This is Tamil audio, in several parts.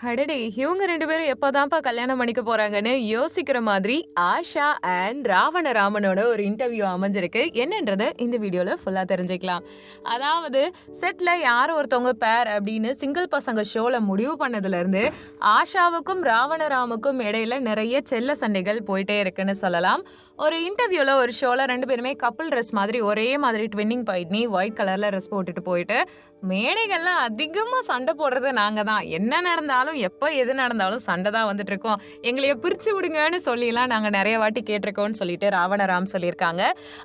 அடடே! இவங்க ரெண்டு பேரும் எப்போதான்ப்பா கல்யாணம் பண்ணிக்க போறாங்கன்னு யோசிக்கிற மாதிரி ஆஷா அண்ட் ராவணராமனோட ஒரு இன்டர்வியூ அமைஞ்சிருக்கு. என்னன்றத இந்த வீடியோல ஃபுல்லா தெரிஞ்சுக்கலாம். அதாவது செட்ல யார் ஒருத்தவங்க பேர் அப்படின்னு சிங்கிள் பசங்க ஷோல முடிவு பண்ணதுலேருந்து ஆஷாவுக்கும் ராவணராமுக்கும் இடையில நிறைய செல்ல சண்டைகள் போயிட்டே இருக்குன்னு சொல்லலாம். ஒரு இன்டர்வியூல ஒரு ஷோல ரெண்டு பேருமே கப்புள் ட்ரெஸ் மாதிரி ஒரே மாதிரி ட்வின்னிங் பண்ணி ஒயிட் கலர்ல ட்ரெஸ் போட்டுட்டு போயிட்டு மேடைகள்லாம் அதிகமா சண்டை போடுறது நாங்க தான். என்ன நடந்தாலும் எப்போ எது நடந்தாலும் சண்டை தான் வந்துட்டு இருக்கோம். எங்களைய பிரிச்சு விடுங்கன்னு சொல்லிலாம் நாங்கள் நிறைய வாட்டி கேட்டிருக்கோம்னு சொல்லிட்டு ராவணராம் சொல்லியிருக்காங்க.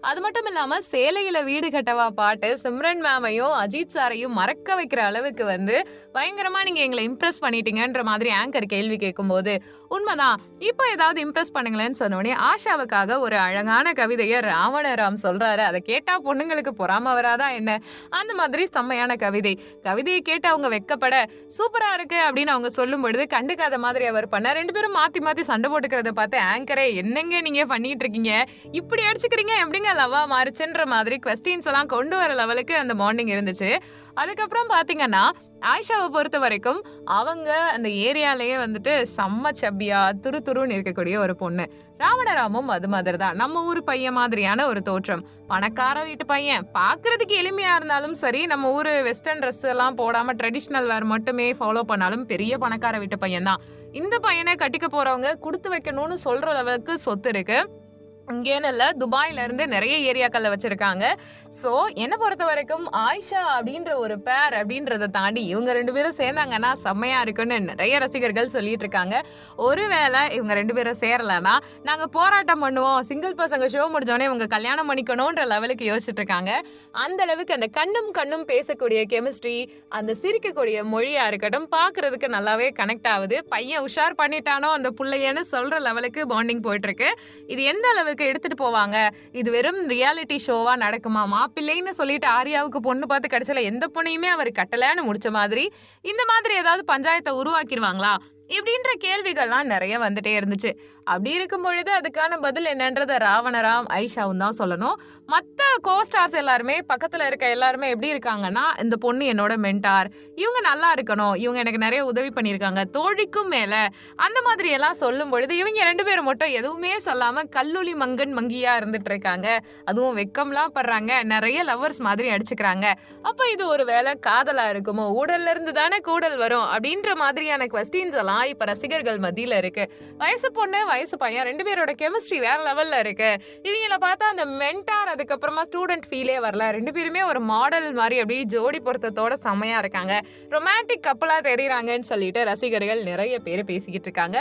அது மட்டும் இல்லாமல் சேலையில வீடு கட்டவா பாட்டு சிம்ரன் மேமையும் அஜித் சாரையும் மறக்க வைக்கிற அளவுக்கு வந்து பயங்கரமா நீங்க எங்களை இம்ப்ரெஸ் பண்ணிட்டீங்கன்ற மாதிரி ஆங்கர் கேள்வி கேட்கும்போது உண்மைதான் இப்போ ஏதாவது இம்ப்ரெஸ் பண்ணுங்களேன்னு சொன்னோடனே ஆஷாவுக்காக ஒரு அழகான கவிதையை ராவணராம் சொல்றாரு அதை கேட்டா பொண்ணுங்களுக்கு பொறாம வராதா என்ன அந்த மாதிரி செம்மையான கவிதை கவிதையை கேட்டு அவங்க வெக்கப்பட சூப்பரா இருக்கு அப்படின்னு அவங்க சொல்லும் பொழுது கண்டுக்காத மாதிரி அவர் பண்ண ரெண்டு பேரும் மாத்தி மாத்தி சண்டை போட்டுக்கிறத பார்த்து ஆங்கரே என்னங்க நீங்க பண்ணிட்டு இருக்கீங்க இப்படி அடிச்சுக்கிறீங்க? எப்படிங்க லவ்வா மாறுச்சுன்ற மாதிரி கொஸ்டின்ஸ் எல்லாம் கொண்டு வர லெவலுக்கு அந்த மார்னிங் இருந்துச்சு. அதுக்கப்புறம் பார்த்தீங்கன்னா ஆயிஷாவை பொறுத்த வரைக்கும் அவங்க அந்த ஏரியாலேயே வந்துட்டு செம்ம சப்பியா துரு துருன்னு இருக்கக்கூடிய ஒரு பொண்ணு. ராவணராமும் அது மாதிரி தான் நம்ம ஊர் பையன் மாதிரியான ஒரு தோற்றம். பணக்கார வீட்டு பையன். பார்க்கறதுக்கு எளிமையா இருந்தாலும் சரி நம்ம ஊர் வெஸ்டர்ன் ட்ரெஸ் எல்லாம் போடாம ட்ரெடிஷ்னல் வேர் மட்டுமே ஃபாலோ பண்ணாலும் பெரிய பணக்கார வீட்டு பையன் தான் இந்த பையனை கட்டிக்க போறவங்க கொடுத்து வைக்கணும்னு சொல்ற அளவுக்கு சொத்து இருக்கு. இங்கேன்னு இல்லை துபாயில இருந்து நிறைய ஏரியாக்கள்ல வச்சிருக்காங்க. ஸோ என்னை பொறுத்த வரைக்கும் ஆயிஷா அப்படின்ற ஒரு பேர் அப்படின்றத தாண்டி இவங்க ரெண்டு பேரும் சேர்ந்தாங்கன்னா செம்மையா இருக்குன்னு நிறைய ரசிகர்கள் சொல்லிட்டு இருக்காங்க. ஒருவேளை இவங்க ரெண்டு பேரும் சேரலன்னா நாங்கள் போராட்டம் பண்ணுவோம் சிங்கிள் பசங்க ஷோ முடிஞ்சோடனே இவங்க கல்யாணம் பண்ணிக்கணும்ன்ற லெவலுக்கு யோசிச்சுட்டு இருக்காங்க. அந்த அளவுக்கு அந்த கண்ணும் கண்ணும் பேசக்கூடிய கெமிஸ்ட்ரி அந்த சிரிக்கக்கூடிய மொழியா இருக்கட்டும் பார்க்கறதுக்கு நல்லாவே கனெக்ட் ஆகுது. பையன் உஷார் பண்ணிட்டானோ அந்த பிள்ளையன்னு சொல்ற லெவலுக்கு பாண்டிங் போயிட்டு இருக்கு. இது எந்த அளவுக்கு எடுத்துட்டு போவாங்க. இது வெறும் ரியாலிட்டி ஷோவா நடக்குமா? மாப்பிள்ளைன்னு சொல்லிட்டு ஆரியாவுக்கு பொண்ணு பார்த்து கடைசியில எந்த பொண்ணையுமே அவர் கட்டலன்னு முடிச்ச மாதிரி இந்த மாதிரி ஏதாவது பஞ்சாயத்தை உருவாக்கிடுவாங்களா இப்படின்ற கேள்விகள்லாம் நிறைய வந்துட்டே இருந்துச்சு. அப்படி இருக்கும் பொழுது அதுக்கான பதில் என்னன்றத ராவணராம் ஐஷாவும் தான் சொல்லணும். மற்ற கோஸ்டார்ஸ் எல்லாருமே பக்கத்துல இருக்க எல்லாருமே எப்படி இருக்காங்கன்னா இந்த பொண்ணு என்னோட மென்டார் இவங்க நல்லா இருக்கணும். இவங்க எனக்கு நிறைய உதவி பண்ணியிருக்காங்க. தோழிக்கும் மேல அந்த மாதிரி எல்லாம் சொல்லும் பொழுது இவங்க ரெண்டு பேரும் மட்டும் எதுவுமே சொல்லாம கல்லூலி மங்கன் மங்கியா இருந்துட்டு இருக்காங்க. அதுவும் வெக்கம்லாம் படுறாங்க. நிறைய லவ்வர்ஸ் மாதிரி அடிச்சுக்கிறாங்க. அப்ப இது ஒரு வேளை காதலா இருக்குமோ? ஊடல்ல இருந்து தானே கூடல் வரும்? அப்படின்ற மாதிரியான கொஸ்டின்ஸ் எல்லாம் இப்ப ரசிகர்கள் மத்தியில இருக்கு. வயசு பொண்ணு வயசு பையன் ரெண்டு பேரோட கெமிஸ்ட்ரி வேற லெவல்ல இருக்கு. இவங்கள பார்த்தா அந்த மென்டார் அதுக்கப்புறமா ஸ்டூடெண்ட் ஃபீலே வரல. ரெண்டு பேருமே ஒரு மாடல் மாதிரி அப்படியே ஜோடி பொருத்தத்தோட செம்மையாக இருக்காங்க. ரொமான்டிக் கப்பலா தெரியுறாங்கன்னு சொல்லிட்டு ரசிகர்கள் நிறைய பேர் பேசிக்கிட்டு இருக்காங்க.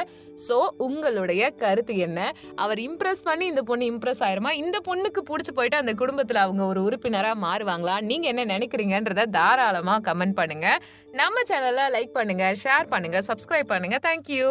ஸோ உங்களுடைய கருத்து என்ன? அவர் இம்ப்ரெஸ் பண்ணி இந்த பொண்ணு இம்ப்ரெஸ் ஆயிருமா? இந்த பொண்ணுக்கு பிடிச்சி போயிட்டு அந்த குடும்பத்தில் அவங்க ஒரு உறுப்பினராக மாறுவாங்களா? நீங்கள் என்ன நினைக்கிறீங்கன்றத தாராளமாக கமெண்ட் பண்ணுங்க. நம்ம சேனலை லைக் பண்ணுங்க ஷேர் பண்ணுங்க சப்ஸ்கிரைப் பண்ணுங்க. தேங்க்யூ